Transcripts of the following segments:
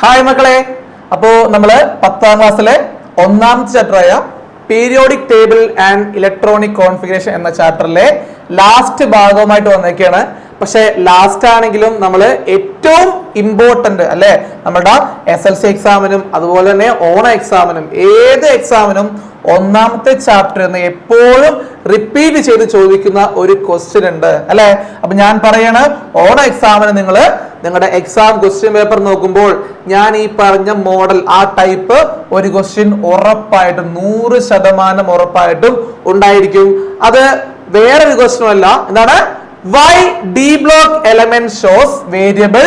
Hi മക്കളെ. അപ്പോ നമ്മൾ പത്താം ക്ലാസ്സിലെ ഒന്നാമത്തെ ചാപ്റ്ററായ periodic table and electronic configuration എന്ന ചാപ്റ്ററിലെ ലാസ്റ്റ് ഭാഗവുമായിട്ട് വന്നേക്കാണ്. പക്ഷെ ലാസ്റ്റ് ആണെങ്കിലും നമ്മൾ ഏറ്റവും ഇമ്പോർട്ടന്റ് അല്ലെ? നമ്മുടെ എസ് എൽ സി എക്സാമിനും അതുപോലെ തന്നെ ഓണ എക്സാമിനും ഏത് എക്സാമിനും ഒന്നാമത്തെ ചാപ്റ്റർ എന്ന് എപ്പോഴും റിപ്പീറ്റ് ചെയ്ത് ചോദിക്കുന്ന ഒരു ക്വസ്റ്റ്യൻ ഉണ്ട്. അല്ലെ? അപ്പൊ ഞാൻ പറയാണ് ഓണ എക്സാമിന് നിങ്ങൾ നിങ്ങളുടെ എക്സാം ക്വസ്റ്റ്യൻ പേപ്പർ നോക്കുമ്പോൾ ഞാൻ ഈ പറഞ്ഞ മോഡൽ ആ ടൈപ്പ് ഒരു ക്വസ്റ്റ്യൻ ഉറപ്പായിട്ടും നൂറ് ശതമാനം ഉറപ്പായിട്ടും ഉണ്ടായിരിക്കും. അത് വേറൊരു ക്വസ്റ്റ്യൻ അല്ല. എന്താണ്? Why D block element shows variable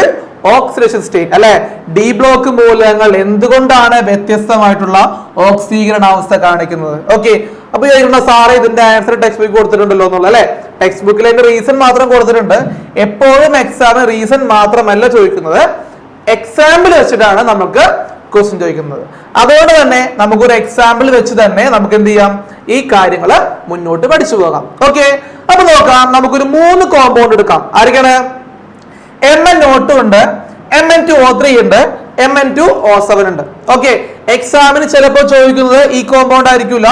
oxidation state അല്ലെ? ഡി ബ്ലോക്ക് മൂലകങ്ങൾ എന്തുകൊണ്ടാണ് വ്യത്യസ്തമായിട്ടുള്ള ഓക്സീകരണാവസ്ഥ കാണിക്കുന്നത്? ഓക്കെ അപ്പൊ ചോദിക്കുന്ന സാറേ ഇതിന്റെ ആൻസർ ടെക്സ്റ്റ് ബുക്ക് കൊടുത്തിട്ടുണ്ടല്ലോ എന്നുള്ള അല്ലെ? ടെക്സ്റ്റ് ബുക്കിൽ അതിന്റെ റീസൺ മാത്രം കൊടുത്തിട്ടുണ്ട്. എപ്പോഴും എക്സാമിന് റീസൺ മാത്രമല്ല ചോദിക്കുന്നത്. എക്സാമ്പിൾ വെച്ചിട്ടാണ് നമുക്ക് ക്വസ്റ്റ്യൻ ചോദിക്കുന്നത്. അതുകൊണ്ട് തന്നെ നമുക്കൊരു എക്സാമ്പിൾ വെച്ച് തന്നെ നമുക്ക് എന്ത് ചെയ്യാം? ഈ കാര്യങ്ങൾ മുന്നോട്ട് പഠിച്ചു പോകാം. ഓക്കെ അപ്പൊ നോക്കാം നമുക്കൊരു മൂന്ന് കോമ്പൗണ്ട് എടുക്കാം. ആരൊക്കെയാണ്? എം എൻ ഒ ടു ഉണ്ട് M N two O three ഉണ്ട് M N two O seven ഉണ്ട്. ഓക്കെ എക്സാമിന് ചിലപ്പോൾ ചോദിക്കുന്നത് ഈ കോമ്പൗണ്ട് ആയിരിക്കില്ല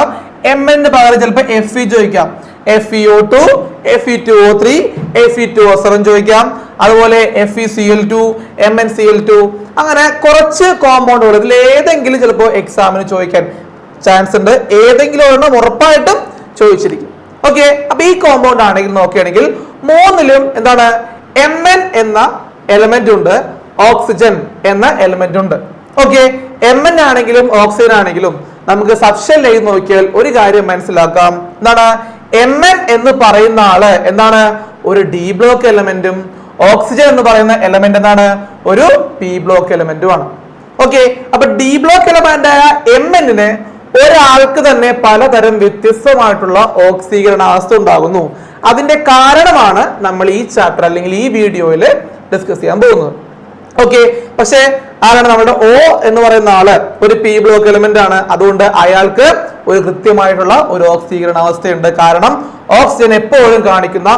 എം എൻ പകരം ചിലപ്പോൾ എഫ് ഇ ചോദിക്കാം. F E O two F E two O three F E two O seven ചോദിക്കാം. അതുപോലെ F E C L two M N C L two അങ്ങനെ കുറച്ച് കോമ്പൗണ്ടുകൾ ഇതിൽ ഏതെങ്കിലും ചിലപ്പോൾ എക്സാമിന് ചോദിക്കാൻ ചാൻസ് ഉണ്ട്. ഏതെങ്കിലും ഒരെണ്ണം ഉറപ്പായിട്ടും ചോദിച്ചിരിക്കും. ഓക്കെ അപ്പൊ ഈ കോമ്പൗണ്ട് ആണെങ്കിൽ നോക്കുകയാണെങ്കിൽ മൂന്നിലും എന്താണ് എം എൻ എന്ന എലമെന്റ് ഉണ്ട് ഓക്സിജൻ എന്ന എലമെന്റ് ഉണ്ട്. ഓക്കെ എം എൻ ആണെങ്കിലും ഓക്സിജൻ ആണെങ്കിലും നമുക്ക് സബ്ഷൻ ലൈൻ നോക്കിയാൽ ഒരു കാര്യം മനസ്സിലാക്കാം. എന്താണ്? എം എൻ എന്ന് പറയുന്ന ആൾ എന്താണ്? ഒരു ഡി ബ്ലോക്ക് എലമെന്റും ഓക്സിജൻ എന്ന് പറയുന്ന എലമെന്റ് എന്താണ്? ഒരു പി ബ്ലോക്ക് എലമെന്റും ആണ്. ഓക്കെ അപ്പൊ ഡി ബ്ലോക്ക് എലമെന്റ് ആയ എം എന്നിന് ഒരാൾക്ക് തന്നെ പലതരം വ്യത്യസ്തമായിട്ടുള്ള ഓക്സീകരണാവസ്ഥ ഉണ്ടാകുന്നു. അതിന്റെ കാരണമാണ് നമ്മൾ ഈ ചാപ്റ്റർ അല്ലെങ്കിൽ ഈ വീഡിയോയിൽ ഡിസ്കസ് ചെയ്യാൻ പോകുന്നത്. ഓക്കെ പക്ഷേ ആരാണ് നമ്മുടെ ഓ എന്ന് പറയുന്ന ആൾ? ഒരു പി ബ്ലോക്ക് എലിമെന്റ് ആണ്. അതുകൊണ്ട് അയാൾക്ക് ഒരു കൃത്യമായിട്ടുള്ള ഒരു ഓക്സീകരണ അവസ്ഥയുണ്ട്. കാരണം ഓക്സിജൻ എപ്പോഴും കാണിക്കുന്ന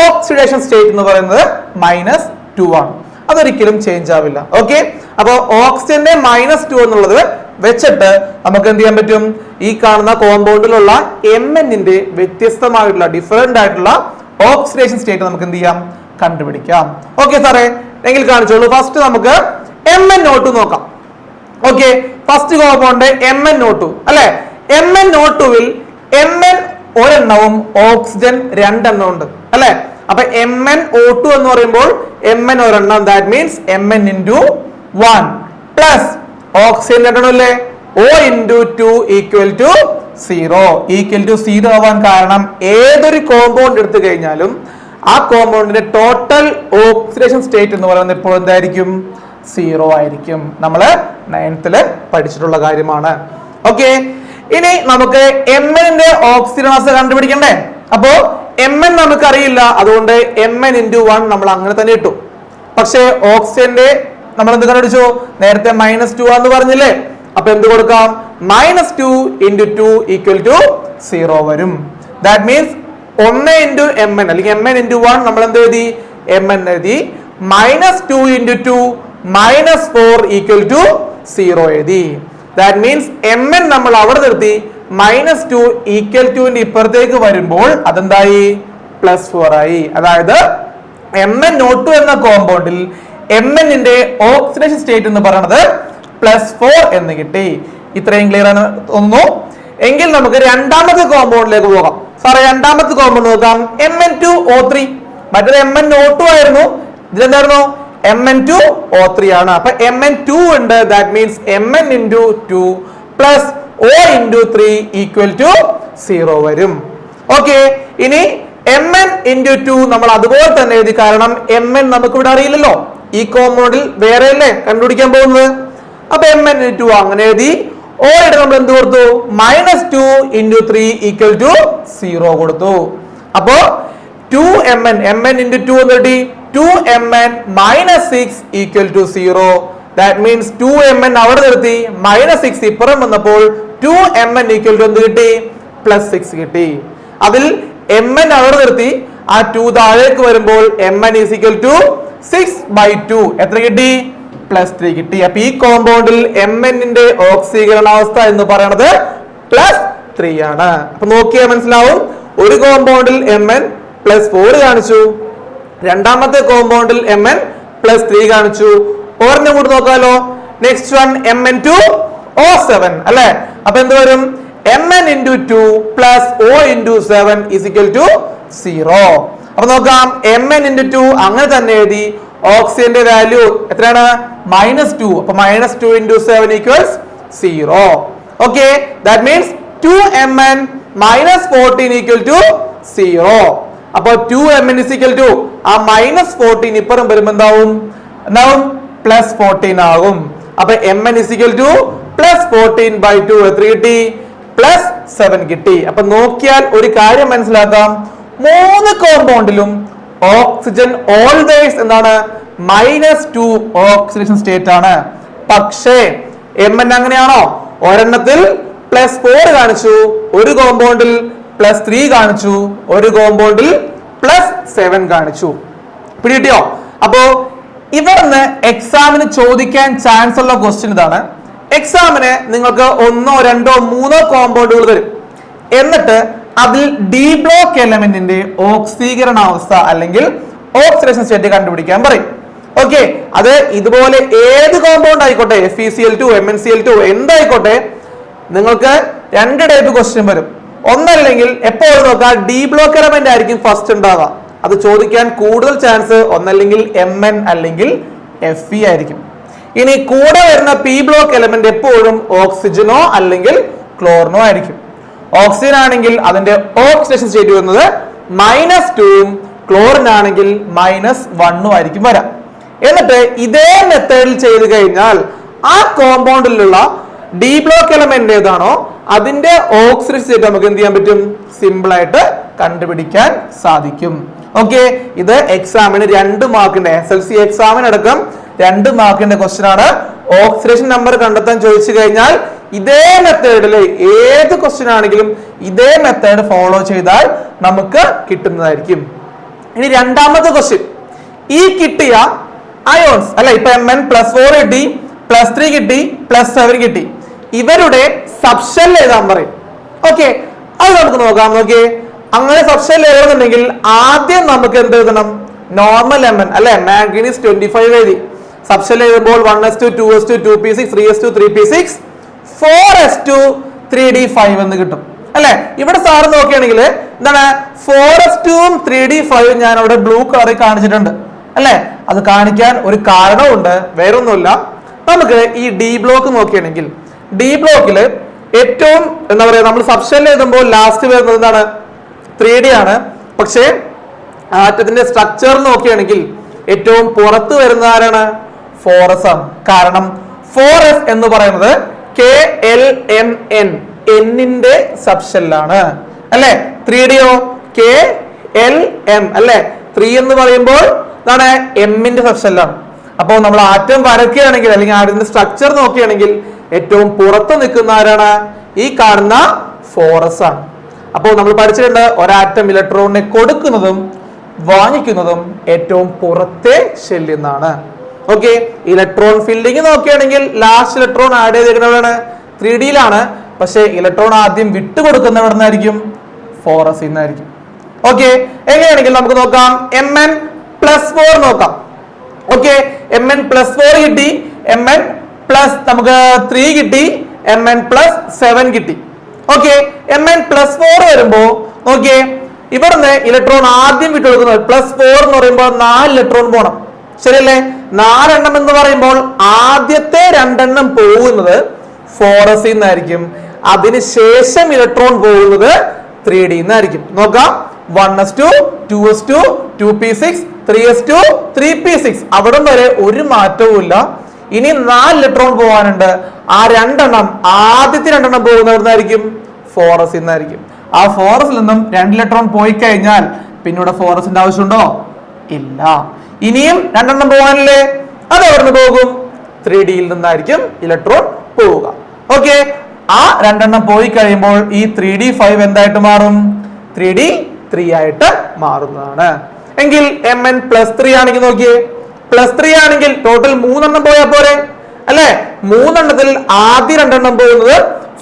ഓക്സിഡേഷൻ സ്റ്റേറ്റ് എന്ന് പറയുന്നത് മൈനസ് ടു ആണ്. അതൊരിക്കലും ചേഞ്ച് ആവില്ല. ഓക്കെ അപ്പൊ ഓക്സിജന്റെ മൈനസ് ടു എന്നുള്ളത് വെച്ചിട്ട് നമുക്ക് എന്ത് ചെയ്യാൻ പറ്റും? ഈ കാണുന്ന കോമ്പൗണ്ടിലുള്ള എം എന്നിന്റെ വ്യത്യസ്തമായിട്ടുള്ള ഡിഫറെന്റ് ആയിട്ടുള്ള ഓക്സിഡേഷൻ സ്റ്റേറ്റ് നമുക്ക് എന്ത് ചെയ്യാം? കണ്ടുപിടിക്കാം. ഓക്കെ സാറേ. എങ്കിൽ കാണിച്ചോളൂ. ഫസ്റ്റ് നമുക്ക് എം എൻ നോട്ട് നോക്കാം. Okay first compound M N O two അല്ലെ? എം എൻ നോട്ടുവിൽ എം എൻ ഒരെണ്ണവും ഓക്സിജൻ രണ്ടെണ്ണം ഉണ്ട്. അല്ലെ? അപ്പൊ എം എൻ ഒ ടു എന്ന് പറയുമ്പോൾ എം എൻ ഒരെണ്ണം. That means M N into one plus oxygen രണ്ടെണ്ണം അല്ലേ O into two equal to zero equal to zero ആവാൻ കാരണം ഏതൊരു കോമ്പൗണ്ട് എടുത്തു കഴിഞ്ഞാലും ആ കോമ്പൗണ്ടിന്റെ ടോട്ടൽ ഓക്സിഡേഷൻ സ്റ്റേറ്റ് എന്ന് പറയുന്നത് ഇപ്പോൾ എന്തായിരിക്കും? സീറോ ആയിരിക്കും. നമ്മൾ നയൻത്തിൽ പഠിച്ചിട്ടുള്ള കാര്യമാണ്. ഓക്കെ ഇനി നമുക്ക് എം എന്നിന്റെ ഓക്സിജൻ മാസ് കണ്ടുപിടിക്കണ്ടേ? അപ്പോ എം എൻ നമുക്കറിയില്ല. അതുകൊണ്ട് എം എൻ ഇന്റു വൺ നമ്മൾ അങ്ങനെ തന്നെ ഇട്ടു. പക്ഷേ ഓക്സിജന്റെ നമ്മൾ എന്ത് കണ്ടുപിടിച്ചു? നേരത്തെ മൈനസ് ടു ആന്ന് പറഞ്ഞില്ലേ? അപ്പൊ എന്ത് കൊടുക്കാം? Minus two into two equal to zero വരും. ദാറ്റ് മീൻസ് ഒന്ന് ഇന്റു എം എൻ അല്ലെങ്കിൽ എം എൻ ഇന്റു വൺ നമ്മൾ എന്ത് എഴുതി? എം എൻ എഴുതി. Minus two into two minus four equal to zero എഴുതി. ദാറ്റ് മീൻസ് എം എൻ നമ്മൾ അവിടെ നിർത്തി. മൈനസ് ടു ഈക്വൽ ടുവിന്റെ ഇപ്പുറത്തേക്ക് വരുമ്പോൾ അതെന്തായി? പ്ലസ് ഫോർ ആയി. അതായത് എം എൻ നോട്ടു എന്ന കോമ്പൗണ്ടിൽ എം എന്നിന്റെ ഓക്സിഡേഷൻ സ്റ്റേറ്റ് എന്ന് പറയുന്നത് പ്ലസ് ഫോർ എന്ന് കിട്ടി. ഇത്രയും ക്ലിയർ ആണ് തോന്നുന്നു. എങ്കിൽ നമുക്ക് രണ്ടാമത്തെ കോമ്പൗണ്ടിലേക്ക് പോകാം. സാറേ രണ്ടാമത്തെ കോമ്പൗണ്ട് നോക്കാം. M N two O three മറ്റൊരു എം എൻ ഒ ടു ആയിരുന്നു. ഇതിലെന്തായിരുന്നു? M N two O three ആണ്. അപ്പൊ എം എൻ ടു ഉണ്ട്. That means M N into two plus O into three equal to zero വരും. Okay ഇനി M N into two നമ്മൾ അതുപോലെ തന്നെ എഴുതി കാരണം എം എൻ നമുക്ക് ഇവിടെ അറിയില്ലല്ലോ. ഈ കോമ്പൗണ്ടിൽ വേറെ അല്ലേ കണ്ടുപിടിക്കാൻ പോകുന്നത്? അപ്പൊ എം എൻ ടു അങ്ങനെ എഴുതി. ഓ ആയിട്ട് നമ്മൾ എന്ത് കൊടുത്തു? Minus two into three equal to zero കൊടുത്തു. അപ്പോ two M N M N into two എന്ന് കിട്ടി? Two M N minus six equal to zero that means two M N അവിടെ നിർത്തി മൈനസ് സിക്സ് ഇപ്പുറം വന്നപ്പോൾ two M N equal to എന്ത് കിട്ടി? പ്ലസ് സിക്സ് കിട്ടി. അതിൽ എം എൻ അവിടെ നിർത്തി ആ ടു താഴേക്ക് വരുമ്പോൾ M N is equal to six by two എത്ര കിട്ടി? പ്ലസ് ത്രീ കിട്ടി. അപ്പൊ ഈ കോമ്പൗണ്ടിൽ എം എന്നിന്റെ ഓക്സീകരണാവസ്ഥ എന്ന് പറയുന്നത് പ്ലസ് ത്രീ ആണ്. അപ്പൊ നോക്കിയാൽ മനസ്സിലാവും. ഒരു കോമ്പൗണ്ടിൽ എം എൻ പ്ലസ് ഫോർ കാണിച്ചു. രണ്ടാമത്തെ കോമ്പൗണ്ടിൽ എം എൻ പ്ലസ് ത്രീ കാണിച്ചു. ഓർമ്മ കൂടി നോക്കാലോ. Next one M N two O seven അല്ലെ? അപ്പൊ എന്ത് വരും? M N into two plus O into seven is equal to zero അപ്പൊ നോക്കാം എം എൻ ഇന്റു ടു അങ്ങനെ തന്നെ എഴുതി ഓക്സിജന്റെ വാല്യൂ എത്രയാണ്? മൈനസ് ടു അപ്പൊ minus two into seven equals zero okay that means two M N minus fourteen equal to zero അപ്പൊ two M N is equal to ആ മൈനസ് ഫോർട്ടീൻ ഇപ്പുറം വരുമ്പോ എന്താവും? എന്താവും? പ്ലസ് ഫോർട്ടീൻ ആകും. അപ്പൊ M N is equal to plus fourteen by two എത്ര കിട്ടി? പ്ലസ് സെവൻ കിട്ടി. അപ്പൊ നോക്കിയാൽ ഒരു കാര്യം മനസ്സിലാക്കാം. മൂന്ന് കോമ്പൗണ്ടിലും ഓക്സിജൻ ഓൾവേസ് എന്താണ് മൈനസ് ടു ഓക്സിഡേഷൻ സ്റ്റേറ്റ് ആണ്. പക്ഷേ എം എൻ അങ്ങനെയാണോ? ഒരെണ്ണത്തിൽ പ്ലസ് ഫോർ കാണിച്ചു ഒരു കോമ്പൗണ്ടിൽ പ്ലസ് ത്രീ കാണിച്ചു ഒരു കോമ്പൗണ്ടിൽ പ്ലസ് സെവൻ കാണിച്ചു. പിടികിട്ടിയോ? അപ്പോ ഇവിടുന്ന് എക്സാമിന് ചോദിക്കാൻ ചാൻസ് ഉള്ള ക്വസ്റ്റ്യൻ ഇതാണ്. എക്സാമിന് നിങ്ങൾക്ക് ഒന്നോ രണ്ടോ മൂന്നോ കോമ്പൗണ്ടുകൾ തരും. എന്നിട്ട് അതിൽ ഡി ബ്ലോക്ക് എലമെന്റിന്റെ ഓക്സീകരണാവസ്ഥ അല്ലെങ്കിൽ ഓക്സിഡേഷൻ സ്റ്റേറ്റ് കണ്ടുപിടിക്കാൻ പറയും. ഓക്കെ അത് ഇതുപോലെ ഏത് കോമ്പൗണ്ട് ആയിക്കോട്ടെ F E C L two M N C L two എന്തായിക്കോട്ടെ നിങ്ങൾക്ക് രണ്ട് ടൈപ്പ് ക്വസ്റ്റ്യൻ വരും. ഒന്നല്ലെങ്കിൽ എപ്പോഴും നോക്കുക ഡി ബ്ലോക്ക് എലമെന്റ് ആയിരിക്കും ഫസ്റ്റ് ഉണ്ടാവുക. അത് ചോദിക്കാൻ കൂടുതൽ ചാൻസ് ഒന്നല്ലെങ്കിൽ എം എൻ അല്ലെങ്കിൽ എഫ് ഇ ആയിരിക്കും. ഇനി കൂടെ വരുന്ന പി ബ്ലോക്ക് എലമെന്റ് എപ്പോഴും ഓക്സിജനോ അല്ലെങ്കിൽ ക്ലോറിനോ ആയിരിക്കും. ഓക്സിജൻ ആണെങ്കിൽ അതിന്റെ ഓക്സിഡേഷൻ സ്റ്റേറ്റ് വരുന്നത് മൈനസ് ടൂവും ക്ലോറിൻ ആണെങ്കിൽ മൈനസ് വണ്ണും ആയിരിക്കും വരാം. എന്നിട്ട് ഇതേ മെത്തേഡിൽ ചെയ്ത് കഴിഞ്ഞാൽ ആ കോമ്പൗണ്ടിലുള്ള ഡി ബ്ലോക്ക് എലമെന്റ് ഏതാണോ അതിന്റെ ഓക്സിഡേഷൻ സ്റ്റേറ്റ് നമുക്ക് എന്ത് ചെയ്യാൻ പറ്റും? സിമ്പിൾ ആയിട്ട് കണ്ടുപിടിക്കാൻ സാധിക്കും. ഓക്കെ ഇത് എക്സാമിന് രണ്ട് മാർക്കിന്റെ എസ് എൽ സി എക്സാമിന് അടക്കം രണ്ട് മാർക്കിന്റെ ക്വസ്റ്റ്യൻ ആണ്. ഓക്സിഡേഷൻ നമ്പർ കണ്ടെത്താൻ ചോദിച്ചു കഴിഞ്ഞാൽ ഇതേ മെത്തേഡിൽ ഏത് ക്വസ്റ്റ്യൻ ആണെങ്കിലും ഇതേ മെത്തേഡ് ഫോളോ ചെയ്താൽ നമുക്ക് കിട്ടുന്നതായിരിക്കും. ഇനി രണ്ടാമത്തെ ക്വസ്റ്റ്യൻ ഈ കിട്ടിയ അയോൺസ് അല്ല ഇപ്പൊ എം എൻ പ്ലസ് ഫോർ കിട്ടി പ്ലസ് ത്രീ കിട്ടി പ്ലസ് സെവൻ കിട്ടി. ഇവരുടെ സബ്ഷൻ എഴുതാൻ പറയും. ഓക്കെ അത് നമുക്ക് നോക്കാം നോക്കിയേ. അങ്ങനെ സബ്ഷൻ എഴുതണമെന്നുണ്ടെങ്കിൽ ആദ്യം നമുക്ക് എന്ത് എഴുതണം? നോർമൽ എം എൻ അല്ലെ? മാഗ്നീസ് ട്വന്റി ഫൈവ് എഴുതി. സബ്ഷൻ എഴുതുമ്പോൾ one S two two S two two P six three S two three P six four S two three D five എന്ന് കിട്ടും. അല്ലെ? ഇവിടെ സാറ് നോക്കുകയാണെങ്കിൽ എന്താണ്? ഫോർ എസ് ടുവും ത്രീ ഡി ഫൈവും ഞാൻ അവിടെ ബ്ലൂ കളറിൽ കാണിച്ചിട്ടുണ്ട്. അല്ലെ? അത് കാണിക്കാൻ ഒരു കാരണമുണ്ട് വേറൊന്നുമില്ല. നമുക്ക് ഈ ഡി ബ്ലോക്ക് നോക്കുകയാണെങ്കിൽ ഡി ബ്ലോക്കിൽ ഏറ്റവും എന്താ പറയുക നമ്മൾ സബ്ഷനിൽ എഴുതുമ്പോൾ ലാസ്റ്റ് വരുന്നത് എന്താണ്? ത്രീ ഡി ആണ്. പക്ഷേ ആറ്റത്തിന്റെ സ്ട്രക്ചർ നോക്കുകയാണെങ്കിൽ ഏറ്റവും പുറത്ത് വരുന്ന ആരാണ്? ഫോറസ് ആണ്. കാരണം ഫോറസ് എന്ന് പറയുന്നത് കെ എൽ എം എൻ എന്നിന്റെ സബ്ഷെല്ലാണ് അല്ലെ? ത്രീ ഡിയോ കെ എൽ എം അല്ലെ? ത്രീ എന്ന് പറയുമ്പോൾ എന്താണ് എമ്മിന്റെ സബ്ഷെല്ലാണ് അപ്പോൾ നമ്മൾ ആറ്റം വരയ്ക്കുകയാണെങ്കിൽ അല്ലെങ്കിൽ ആറ്റത്തിന്റെ സ്ട്രക്ചർ നോക്കുകയാണെങ്കിൽ ഏറ്റവും പുറത്ത് നിൽക്കുന്ന ആരാണ്? ഈ കാണുന്ന ഫോറസ് ആണ് അപ്പോൾ നമ്മൾ പഠിച്ചിട്ടുണ്ട് ഒരാറ്റം ഇലക്ട്രോണിനെ കൊടുക്കുന്നതും വാങ്ങിക്കുന്നതും ഏറ്റവും പുറത്തെ ഷെല്ലിൽ നിന്നാണ്. ഓക്കെ ഇലക്ട്രോൺ ഫില്ലിംഗ് നോക്കുകയാണെങ്കിൽ ലാസ്റ്റ് ഇലക്ട്രോൺ ആഡ് ചെയ്തിരിക്കുന്നവരാണ്. ത്രീ ഡിയിലാണ് പക്ഷേ ഇലക്ട്രോൺ ആദ്യം വിട്ടുകൊടുക്കുന്ന എവിടെ നിന്നായിരിക്കും ഫോറസിൽ നിന്നായിരിക്കും. ഓക്കെ എങ്ങനെയാണെങ്കിൽ നമുക്ക് നോക്കാം. എം എൻ പ്ലസ് ഫോർ നോക്കാം. Okay M N plus four കിട്ടി. എം എൻ പ്ലസ് നമുക്ക് ത്രീ കിട്ടി. എം എൻ പ്ലസ് സെവൻ കിട്ടി. Okay M N plus four വരുമ്പോ നോക്കിയേ ഇവിടുന്ന് ഇലക്ട്രോൺ ആദ്യം വിട്ടുകൊടുക്കുന്നത് പ്ലസ് ഫോർ എന്ന് പറയുമ്പോൾ നാല് ഇലക്ട്രോൺ പോകണം ശരിയല്ലേ? നാലെണ്ണം എന്ന് പറയുമ്പോൾ ആദ്യത്തെ രണ്ടെണ്ണം പോകുന്നത് ഫോറസിൽ നിന്നായിരിക്കും. അതിനുശേഷം ഇലക്ട്രോൺ പോകുന്നത് ത്രീ ഡി നിന്നായിരിക്കും. നോക്കാം. One S two two S two two P six three S two three P six അവിടം വരെ ഒരു മാറ്റവും ഇല്ല. ഇനി നാല് ഇലക്ട്രോൺ പോകാനുണ്ട്. ആ രണ്ടെണ്ണം ആദ്യത്തെ രണ്ടെണ്ണം പോകുന്നതായിരിക്കും ഫോറസിൽ നിന്നായിരിക്കും. ആ ഫോറസിൽ നിന്നും രണ്ട് ഇലക്ട്രോൺ പോയി കഴിഞ്ഞാൽ പിന്നെ ഇവിടെ ഫോറസിന്റെ ആവശ്യമുണ്ടോ? ഇല്ല. ഇനിയും രണ്ടെണ്ണം പോകാനല്ലേ? അത് എവിടുന്ന് പോകും? ത്രീ ഡിയിൽ നിന്നായിരിക്കും ഇലക്ട്രോൺ പോവുക. ഓക്കെ. ആ രണ്ടെണ്ണം പോയി കഴിയുമ്പോൾ ഈ ത്രീ ഡി ഫൈവ് എന്തായിട്ട് മാറും? ത്രീ ഡി ത്രീ ആയിട്ട് മാറുന്നതാണ്. എങ്കിൽ എം എൻ പ്ലസ് ത്രീ ആണെങ്കിൽ നോക്കിയേ. പ്ലസ് ത്രീ ആണെങ്കിൽ ടോട്ടൽ മൂന്നെണ്ണം പോയാൽ പോരെ? അല്ലെ? മൂന്നെണ്ണത്തിൽ ആദ്യ രണ്ടെണ്ണം പോകുന്നത്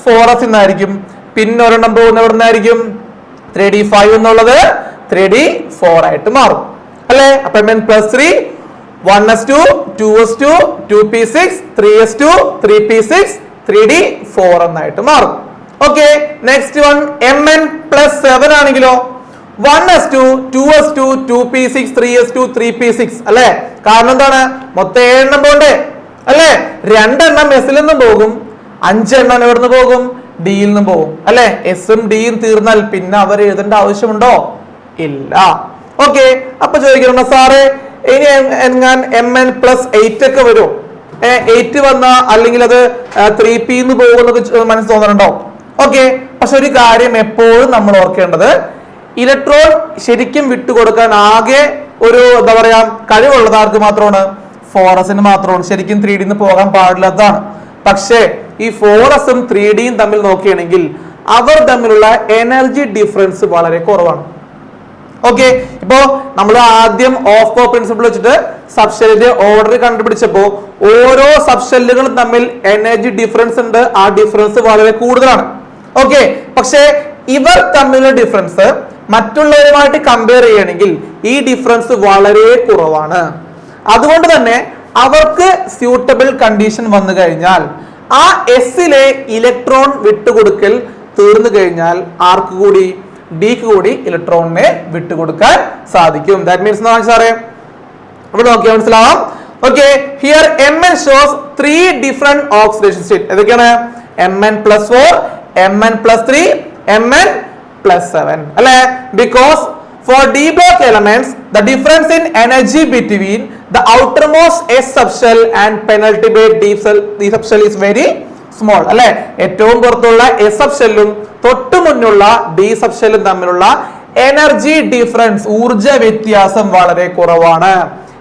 ഫോറസ് നിന്നായിരിക്കും പിന്നെ ഒരെണ്ണം പോകുന്ന എവിടെ നിന്നായിരിക്കും ത്രീ ഡി ഫൈവ് എന്നുള്ളത് ത്രീ ഡി ഫോർ ആയിട്ട് മാറും. അല്ലെ? അപ്പൊ M N plus three one S two two S two two P six three S two three P six three D four എന്നായിട്ട് മാറും. Okay next one M N plus seven ആണെങ്കിലോ? One S two two S two two P six three S two three P six അല്ലെ? കാരണം എന്താണ്? മൊത്തം ഏഴെണ്ണം പോണ്ടേ? അല്ലെ? രണ്ടെണ്ണം എസിൽ നിന്നും പോകും. അഞ്ചെണ്ണം എവിടെ നിന്ന് പോകും? ഡിയിൽ നിന്നും പോകും. അല്ലെ? എസും ഡിയും തീർന്നാൽ പിന്നെ അവർ എഴുതേണ്ട ആവശ്യമുണ്ടോ? ഇല്ല. ഓക്കെ അപ്പൊ ചോദിക്കണം സാറേ ഇനി ഞാൻ എം എൻ പ്ലസ് എയ്റ്റ് ഒക്കെ വരും? എയ്റ്റ് വന്ന അല്ലെങ്കിൽ അത് ത്രീ പി എന്ന് പോകുന്നൊക്കെ മനസ്സ് തോന്നുന്നുണ്ടോ? ഓക്കെ പക്ഷെ ഒരു കാര്യം എപ്പോഴും നമ്മൾ ഓർക്കേണ്ടത് ഇലക്ട്രോൺ ശരിക്കും വിട്ടുകൊടുക്കാൻ ആകെ ഒരു എന്താ പറയാ കഴിവുള്ളത് ആർക്ക് മാത്രമാണ്? ഫോറസിന് മാത്രമാണ്. ശരിക്കും ത്രീ ഡിന്ന് പോകാൻ പാടില്ലാത്തതാണ് പക്ഷേ ഈ ഫോറസും ത്രീ ഡിയും തമ്മിൽ നോക്കുകയാണെങ്കിൽ അവർ തമ്മിലുള്ള എനർജി ഡിഫറൻസ് വളരെ കുറവാണ്. ഓക്കെ ഇപ്പോ നമ്മൾ ആദ്യം ഓഫ് കോ പ്രിൻസിപ്പിൾ വെച്ചിട്ട് സബ്ഷെല്ലിന്റെ ഓർഡർ കണ്ടുപിടിച്ചപ്പോ ഓരോ സബ്ഷെല്ലുകളും തമ്മിൽ എനർജി ഡിഫറൻസ് ഉണ്ട്. ആ ഡിഫറൻസ് വളരെ കൂടുതലാണ്. ഓക്കെ പക്ഷേ ഇവർ തമ്മിലുള്ള ഡിഫറൻസ് മറ്റുള്ളവരുമായിട്ട് കമ്പയർ ചെയ്യണമെങ്കിൽ ഈ ഡിഫറൻസ് വളരെ കുറവാണ്. അതുകൊണ്ട് തന്നെ അവർക്ക് സ്യൂട്ടബിൾ കണ്ടീഷൻ വന്നു കഴിഞ്ഞാൽ ആ എസിലെ ഇലക്ട്രോൺ വിട്ടുകൊടുക്കൽ തീർന്നു കഴിഞ്ഞാൽ ആർക്കു കൂടി? ഡിക്ക് കൂടി ഇലക്ട്രോണിനെ വിട്ടുകൊടുക്കാൻ സാധിക്കും. ദാറ്റ് മീൻസ് എന്താണ് സാറേ? ഇവിടെ നോക്കിയാൽ മനസ്സിലാവാം. Okay here M N shows three different oxidation state ഏതൊക്കെയാണ്? M N plus four M N plus three M N plus seven അല്ലെ? Because four D block elements the difference in energy between the outermost S subshell and penultimate deep shell D subshell is very small അല്ലെ? ഏറ്റവും പുറത്തുള്ള S sub ഷെല്ലും തൊട്ടു മുന്നുള്ള D sub ഷെല്ലും തമ്മിലുള്ള energy difference ഊർജ വ്യത്യാസം വളരെ കുറവാണ്.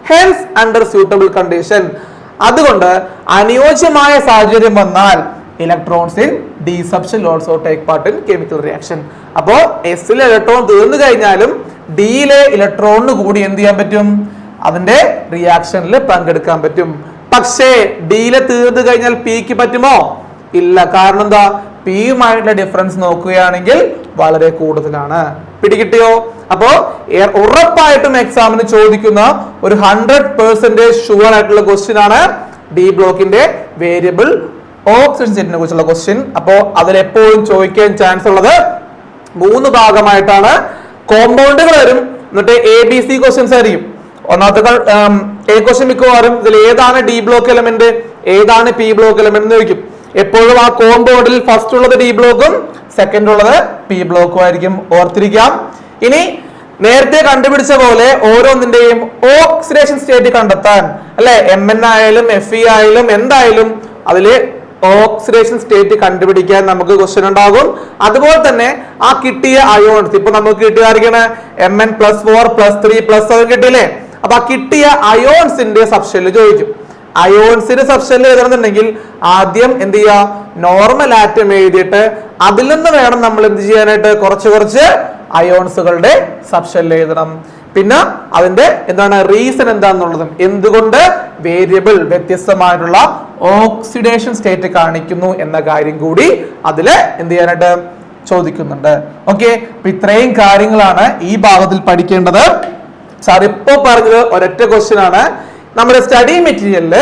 ഹെൻസ് അണ്ടർ സ്യൂട്ടബിൾ കണ്ടീഷൻ അതുകൊണ്ട് അനുയോജ്യമായ സാഹചര്യം വന്നാൽ electrons in D subshell also take part in chemical reaction അപ്പോ എസിലെ ഇലക്ട്രോൺ തീർന്നു കഴിഞ്ഞാലും ഡിയിലെ ഇലക്ട്രോണിന് കൂടി എന്ത് ചെയ്യാൻ പറ്റും? അതിന്റെ റിയാക്ഷനിൽ പങ്കെടുക്കാൻ പറ്റും. പക്ഷേ ഡിയിലെ തീർന്നു കഴിഞ്ഞാൽ പിക്ക് പറ്റുമോ? ഇല്ല. കാരണം എന്താ? പിയുമായിട്ടുള്ള ഡിഫറൻസ് നോക്കുകയാണെങ്കിൽ വളരെ കൂടുതലാണ്. പിടികിട്ടിയോ? അപ്പോ ഉറപ്പായിട്ടും എക്സാമിന് ചോദിക്കുന്ന ഒരു ഹൺഡ്രഡ് പെർസെന്റേജ് ഷുവർ ആയിട്ടുള്ള ക്വസ്റ്റ്യൻ ആണ് ഡി ബ്ലോക്കിന്റെ വേരിയബിൾ ഓക്സിജൻ സെറ്റിനെ കുറിച്ചുള്ള ക്വസ്റ്റ്യൻ അപ്പോ അതിൽ എപ്പോഴും ചോദിക്കാൻ ചാൻസ് ഉള്ളത് മൂന്ന് ഭാഗമായിട്ടാണ്. കോമ്പൗണ്ടുകൾ വരും. എന്നിട്ട് എ ബി സി ക്വസ്റ്റ്യൻസ് ആയിരിക്കും. ഒന്നാമത്തെ എ ക്വസ്റ്റ്യൻ മിക്കവാറും ഇതിൽ ഏതാണ് ഡി ബ്ലോക്ക് എലമെന്റ് ഏതാണ് പി ബ്ലോക്ക് എലമെന്റ് എന്ന് ചോദിക്കും. എപ്പോഴും ആ കോമ്പൗണ്ടിൽ ഫസ്റ്റ് ഉള്ളത് ഡി ബ്ലോക്കും സെക്കൻഡ് ഉള്ളത് പി ബ്ലോക്കും ആയിരിക്കും. ഓർത്തിരിക്കാം. ഇനി നേരത്തെ കണ്ടുപിടിച്ച പോലെ ഓരോന്നിന്റെയും ഓക്സിഡേഷൻ സ്റ്റേറ്റ് കണ്ടെത്താൻ അല്ലെ? എം എൻ ആയാലും എഫ് ഇ ആയാലും എന്തായാലും അതിൽ ഓക്സിഡേഷൻ സ്റ്റേറ്റ് കണ്ടുപിടിക്കാൻ നമുക്ക് ക്വസ്റ്റ്യൻ ഉണ്ടാകും. അതുപോലെ തന്നെ ആ കിട്ടിയ അയോൺസ് ഇപ്പൊ നമുക്ക് കിട്ടിയായിരിക്കണ M N plus four plus three plus seven കിട്ടിയില്ലേ? അപ്പൊ ആ കിട്ടിയ അയോൺസിന്റെ സബ്ഷനിൽ ചോദിക്കും. അയോൺസിന്റെ സബ്ഷെല്ല് എഴുതണമെന്നുണ്ടെങ്കിൽ ആദ്യം എന്ത് ചെയ്യുക? നോർമൽ ആറ്റം എഴുതിയിട്ട് അതിൽ നിന്ന് വേണം നമ്മൾ എന്ത് ചെയ്യാനായിട്ട്? കുറച്ച് കുറച്ച് അയോൺസുകളുടെ സബ്സ്റ്റൻ എഴുതണം. പിന്നെ അതിന്റെ എന്താണ് റീസൺ എന്താണെന്നുള്ളതും എന്തുകൊണ്ട് വേരിയബിൾ വ്യത്യസ്തമായിട്ടുള്ള ഓക്സിഡേഷൻ സ്റ്റേറ്റ് കാണിക്കുന്നു എന്ന കാര്യം കൂടി അതിൽ എന്ത് ചെയ്യാനായിട്ട് ചോദിക്കുന്നുണ്ട്. ഓക്കെ ഇത്രയും കാര്യങ്ങളാണ് ഈ ഭാഗത്തിൽ പഠിക്കേണ്ടത്. സാർ ഇപ്പോ പറഞ്ഞത് ഒരൊറ്റ ക്വസ്റ്റ്യൻ ആണ്. നമ്മുടെ സ്റ്റഡി മെറ്റീരിയലിൽ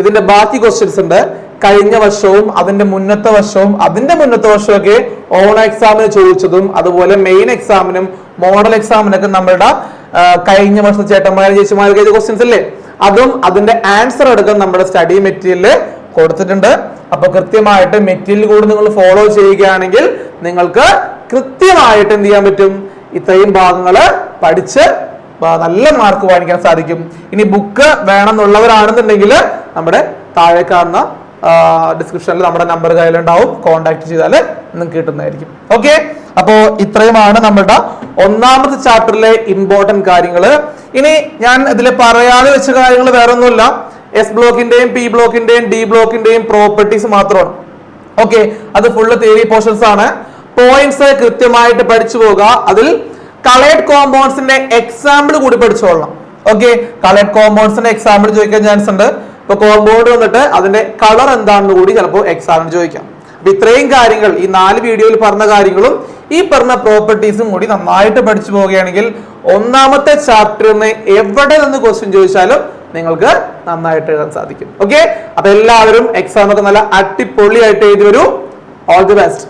ഇതിന്റെ ബാക്കി ക്വസ്റ്റ്യൻസ് ഉണ്ട്. കഴിഞ്ഞ വർഷവും അതിന്റെ മുന്നത്തെ വർഷവും അതിന്റെ മുന്നത്തെ വർഷവും ഒക്കെ ഓൺ എക്സാമിന് ചോദിച്ചതും അതുപോലെ മെയിൻ എക്സാമിനും മോഡൽ എക്സാമിനൊക്കെ നമ്മളുടെ കഴിഞ്ഞ വർഷത്തെ ചേട്ടന്മാർ ചേച്ചിമാർക്ക് ചെയ്ത ക്വസ്റ്റ്യൻസ് അല്ലേ അതും അതിന്റെ ആൻസർ എടുക്കാൻ നമ്മുടെ സ്റ്റഡി മെറ്റീരിയലിൽ കൊടുത്തിട്ടുണ്ട്. അപ്പൊ കൃത്യമായിട്ട് മെറ്റീരിയൽ കൂടെ നിങ്ങൾ ഫോളോ ചെയ്യുകയാണെങ്കിൽ നിങ്ങൾക്ക് കൃത്യമായിട്ട് എന്ത് ചെയ്യാൻ പറ്റും? ഇത്രയും ഭാഗങ്ങൾ പഠിച്ച് നല്ല മാർക്ക് വാങ്ങിക്കാൻ സാധിക്കും. ഇനി ബുക്ക് വേണമെന്നുള്ളവരാണെന്നുണ്ടെങ്കിൽ നമ്മുടെ താഴെ കാണുന്ന ഡിസ്ക്രിപ്ഷനിൽ നമ്മുടെ നമ്പർ കയ്യിലുണ്ടാവും കോൺടാക്ട് ചെയ്താൽ നിങ്ങൾക്ക് കിട്ടുന്നതായിരിക്കും. ഓക്കെ അപ്പോ ഇത്രയുമാണ് നമ്മുടെ ഒന്നാമത്തെ ചാപ്റ്ററിലെ ഇമ്പോർട്ടന്റ് കാര്യങ്ങൾ ഇനി ഞാൻ ഇതിൽ പറയാതെ വെച്ച കാര്യങ്ങൾ വേറെ ഒന്നുമില്ല എസ് ബ്ലോക്കിന്റെയും പി ബ്ലോക്കിന്റെയും ഡി ബ്ലോക്കിന്റെയും പ്രോപ്പർട്ടീസ് മാത്രമാണ്. ഓക്കെ അത് ഫുള്ള് തിയറി പോർഷൻസ് ആണ്. പോയിന്റ്സ് കൃത്യമായിട്ട് പഠിച്ചു പോകുക അതിൽ കളേഡ് കോമ്പൗണ്ട്സിന്റെ എക്സാമ്പിൾ കൂടി പഠിച്ചോളണം ഓക്കെ കളേഡ് കോമ്പൗണ്ട്സിന്റെ എക്സാമ്പിൾ ചോദിക്കാൻ ചാൻസ് ഉണ്ട്. ഇപ്പൊ കോമ്പൗണ്ട് വന്നിട്ട് അതിന്റെ കളർ എന്താണെന്ന് കൂടി ചിലപ്പോൾ എക്സാമിന് ചോദിക്കാം. അപ്പൊ ഇത്രയും കാര്യങ്ങൾ ഈ നാല് വീഡിയോയിൽ പറഞ്ഞ കാര്യങ്ങളും ഈ പറഞ്ഞ പ്രോപ്പർട്ടീസും കൂടി നന്നായിട്ട് പഠിച്ചു പോവുകയാണെങ്കിൽ ഒന്നാമത്തെ ചാപ്റ്ററിന് എവിടെ നിന്ന് ക്വസ്റ്റ്യൻ ചോദിച്ചാലും നിങ്ങൾക്ക് നന്നായിട്ട് എഴുതാൻ സാധിക്കും. ഓക്കെ അപ്പൊ എല്ലാവരും എക്സാം ഒക്കെ നല്ല അടിപൊളിയായിട്ട് എഴുതി വരൂ. All the best